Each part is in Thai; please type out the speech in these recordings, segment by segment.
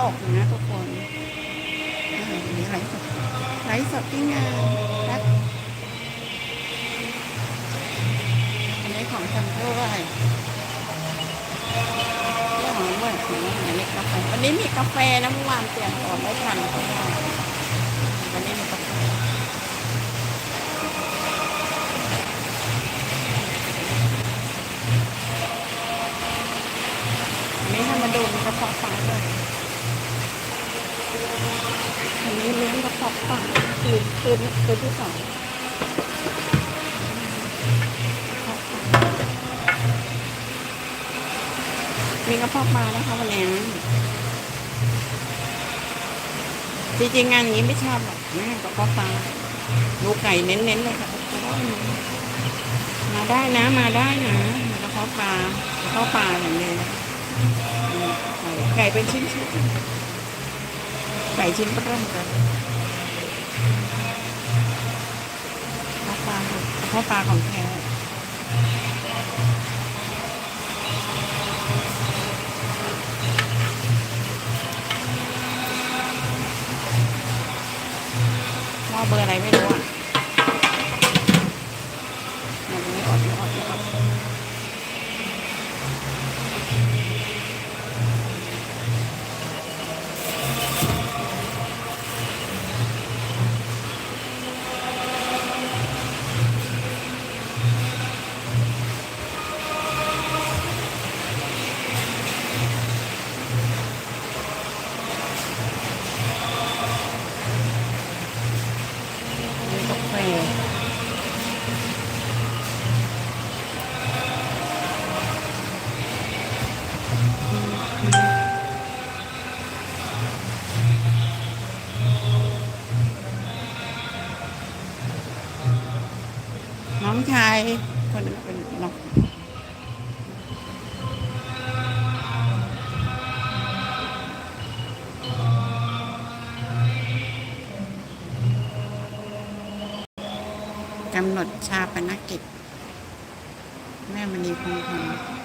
ตกนะทุกคนอ่ามีไลฟ์สดไลฟ์สดที่งานครับอันนี้ของทำด้วยเรื่องของด้วยองอันนี้กาแฟวันนี้มีกาแฟนะเมื่อวานเตรียมก่อนไม่ทันก็ได้วันนี้มีกาแฟนี่ให้มาดูกระเพาะปลาเลย นี้เลี้ยงกระเพาะปลาคืนคืนคืนที่สองมีกระเพาะปลานะคะวันนี้จริงๆงานอย่างนี้ไม่ชอบหรอกแม่กระเพาะปลาลูกไก่เน้นๆเลยค่ะมาได้นะมาได้นะกระเพาะปลากระเพาะปลาอย่างนี้ไก่เป็นชิ้นชิ้น ไก่ชิ้นเริ่มกันข้าวปลาข้าวปลาของแท้หม้อเบอร์อะไรไม่รู้อะ น้ชายคนนึงเป็นน้องกำหนดชาปนกิจ แม่มณีคงทอง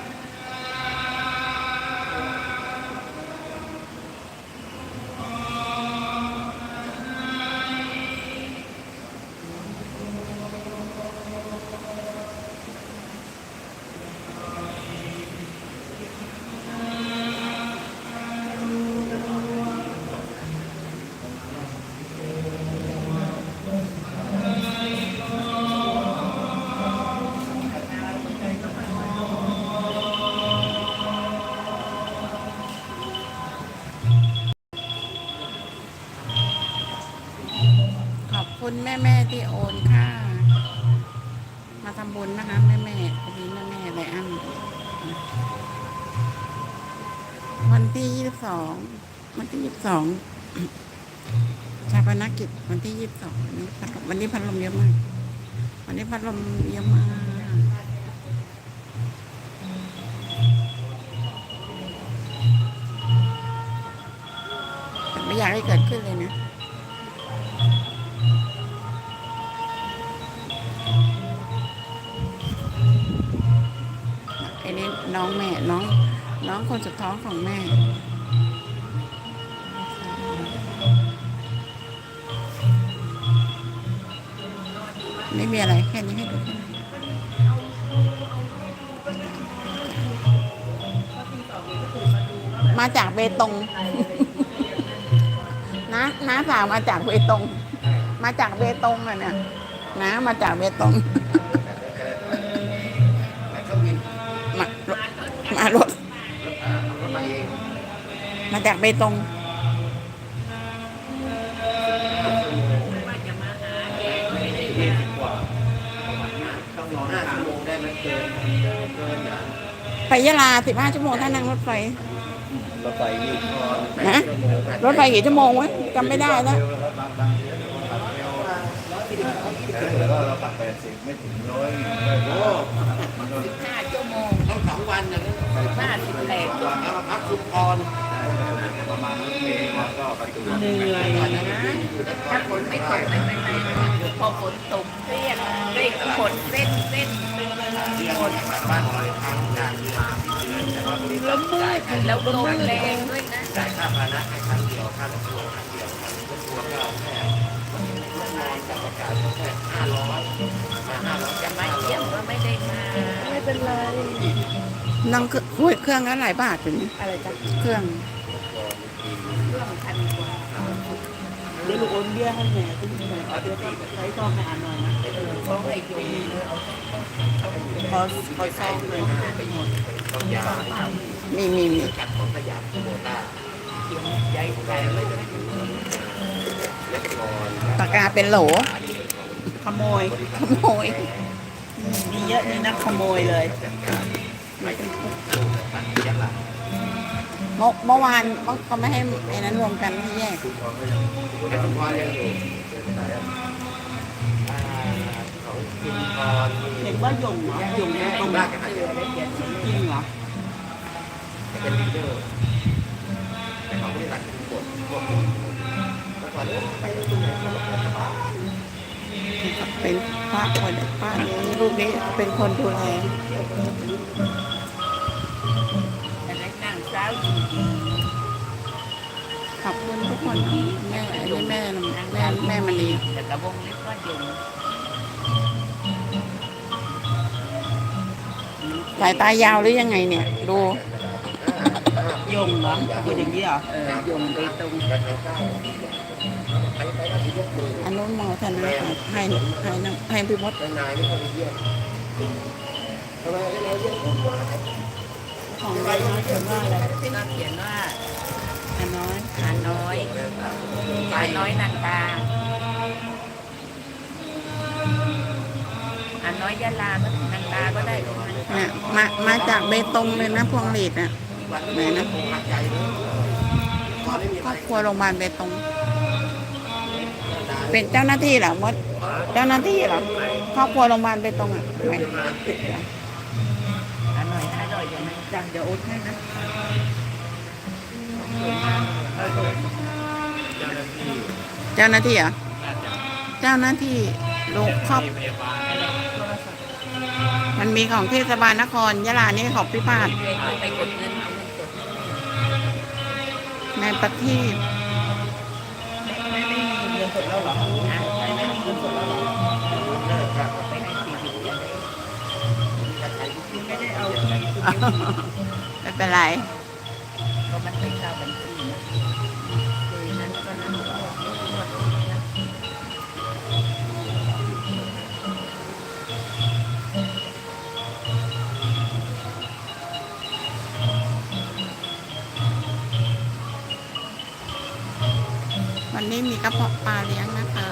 ม่แม่ที่โอนค่ะ มาทำบุญนะคะ แม่แม่ๆวันนี้แม่แม่ไรอันวันที่ยี่สิบสองวันที่ยี่สิบสองชาปนกิจวันที่ยี่สิบสองวันนี้พัดลมวันนี้พัดลมเยอะมาก วันนี้พัดลมเยอะมากแต่ไม่อยากให้เกิดขึ้นเลยนะ นี่น้องแม่น้องน้องคนสุดท้องของแม่ไม่มีอะไรแค่นี้ให้ดูแค่นี้มาจากเบตงนะน้าสาวมาจากเบตง มาจากเบตงอะเนี่ยนะมาจากเบตง มาจากเบตงต้องรอห้าชั่วโมงได้ไหมเกินเกินอะไปยะลาสิบห้าชั่วโมงถ้านั่งรถไฟรถไฟยี่สิบนะรถไฟกี่ชั่วโมงวะจำไม่ได้แล้วแล้วก็เราปักแปดสิบไม่ถึงร้อยโอ้มันก็ห้าชั่วโมงต้องสองวันนะห้าสิบแปดวันแล้วมาพักชุมพร ประมาณรถเมล์แล้วก็ประตูเหนื่อยนะถ้าฝนไม่ตกไม่เป็นไรพอฝนตกเสี้ยนเส้นฝนเส้นเส้นฝนบ้านร้อยครั้งงานมาแล้วมืดแล้วลมแรงด้วยนะจ่ายค่าพานะให้ครั้งเดียวค่ารถทัวร์ครั้งเดียวครับรถทัวร์ก็แค่นอนกับอากาศแค่ห้าร้อยมาห้าร้อยจะมาเยี่ยมก็ไม่ได้มาไม่เป็นไร นั่งเครื่องโอ้ยเครื่องละหลายบาทถึงอะไรจ้ะเครื่องเรื่องพันกว่าเดี๋ยวหนูโอนเบี้ยให้แม่ตุ้มแม่เอาเดี๋ยวใช้ซองให้อ่านหน่อยนะเออเพราะไอ้โยมขอขอซองเลยต้องยามีมีมีกัดของขยะโบต้าโยมใหญ่ใจเลยเล็กนอนปากกาเป็นโหล ขโมย ขโมย มีเยอะนี่นะขโมยเลยยะลา เมื่อเมื่อวานเขาไม่ให้ไอ้นั้นรวมกันให้แยกแต่คุณพ่อยังอยู่ของคุณพรเห็นว่าหยงเหรอหยงตรงบ้านกันเสือได้เขียนจริงเหรอเป็นลีดเดอร์แต่เขาไม่ได้รักทุกคนพวกคุณแล้วก่อนไปที่ไหนเขาบอกว่าสบายเป็นพระคนพระนี้รูปนี้เป็นคนดูแล ขอบคุณทุกคนนะแม่อันนี้แม่แม่แม่มณีแต่กระวงเล็บก็โยมสายตายาวหรือยังไงเนี่ย ดูหยงเหรอพูดอย่างนี้เหรอเออโยมไปตรงอันนู้นมอธนาให้ให้นะให้พี่มด ของใบน้อยเขียนว่าอะไรก็เขียนว่าอันน้อยอาน้อยอาน้อยนางตาอาน้อยยะลาก็นางตาก็ได้ตรงนั้นเนี่มามาจากเบตงเลยนะพวงหลีดอะไหนนะหักใจเลยพอไม่มีครอบครัวโรงพยาบาลเบตง เป็นเจ้าหน้าที่เหรอมด เจ้าหน้าที่เหรอครอบครัวโรงพยาบาลเบตงอะไหน อาน้อยอร่อยอย่างนั้น จังเดี๋ยวโอนให้นะเจ้าหน้าที่เจ้าหน้าที่เหรอเจ้าหน้าที่โรงครอบมันมีของเทศบาลนครยะลานี่ของพิพาทเวรไปกดเงินเอาเงินสดในประเทศไม่ไม่มีเงินสดแล้วเหรอ ไม่เป็นไรก็มันไม่เข้าบัญชีนะคือนั้นก็นั้นก็นวดนะวันนี้มีกระเพาะปลาเลี้ยงนะคะ